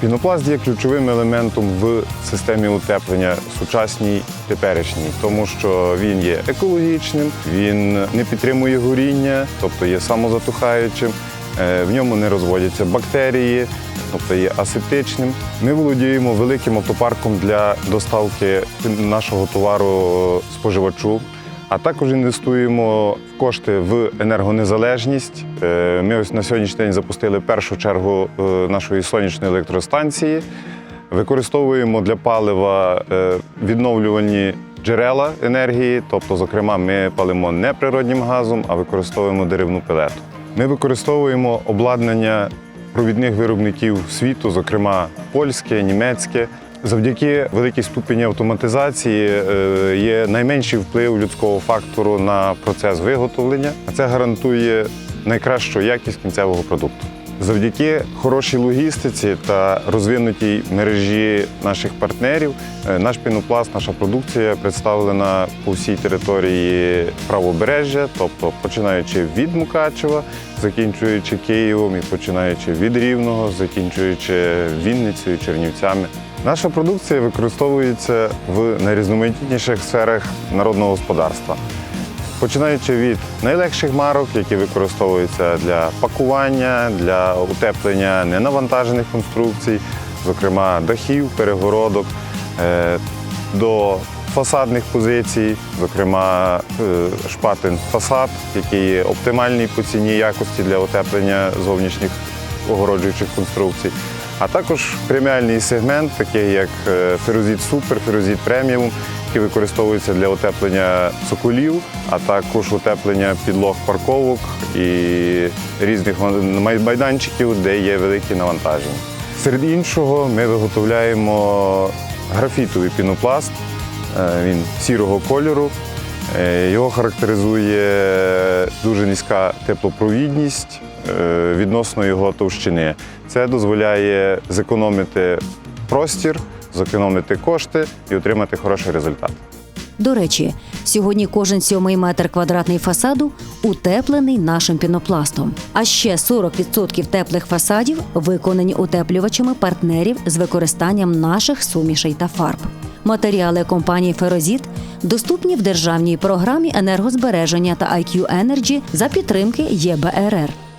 Пінопласт є ключовим елементом в системі утеплення сучасній теперішній, тому що він є екологічним, він не підтримує горіння, тобто є самозатухаючим. Е, В ньому не розводяться бактерії, тобто є асептичним. Ми володіємо великим автопарком для доставки нашого товару споживачу. А також інвестуємо в кошти в енергонезалежність. Е, Ми ось на сьогоднішній день запустили першу чергу е, нашої сонячної електростанції. Використовуємо для палива е, відновлювальні джерела енергії, тобто, зокрема, ми палимо не природнім газом, а використовуємо деревну пелету. Ми використовуємо обладнання провідних виробників світу, зокрема польське, німецьке. Завдяки великій ступені автоматизації е, є найменший вплив людського фактору на процес виготовлення, це гарантує найкращу якість кінцевого продукту. Завдяки хорошій логістиці та розвинутій мережі наших партнерів, е, наш пінопласт, наша продукція представлена по всій території правобережжя, тобто починаючи від Мукачева, закінчуючи Києвом і починаючи від Рівного, закінчуючи Вінницею, Чернівцями. Наша продукція використовується в найрізноманітніших сферах народного господарства. Починаючи від найлегших марок, які використовуються для пакування, для утеплення ненавантажених конструкцій, зокрема дахів, перегородок, е, до фасадних позицій, зокрема е, шпатин фасад, який є оптимальний по ціні якості для утеплення зовнішніх огороджуючих конструкцій. А також преміальний сегмент, такий як е, ферозіт Супер, ферозіт преміум, які використовуються для утеплення соколів, а також утеплення підлог парковок і різних майданчиків, де є великі навантаження. Серед іншого, ми виготовляємо графітовий пінопласт. Е, Він сірого кольору. Е, Його характеризує дуже низька теплопровідність е, відносно його товщини. Це дозволяє зекономити простір, зекономити кошти і отримати хороший результат. До речі, сьогодні кожен сьомий метр квадратний фасаду утеплений нашим пінопластом. А ще 40% теплих фасадів виконані утеплювачами партнерів з використаннем наших сумішей та фарб. Матеріали компанії Ферозіт доступні в державній програмі енергозбереження та IQ Energy за підтримки ЄБРР.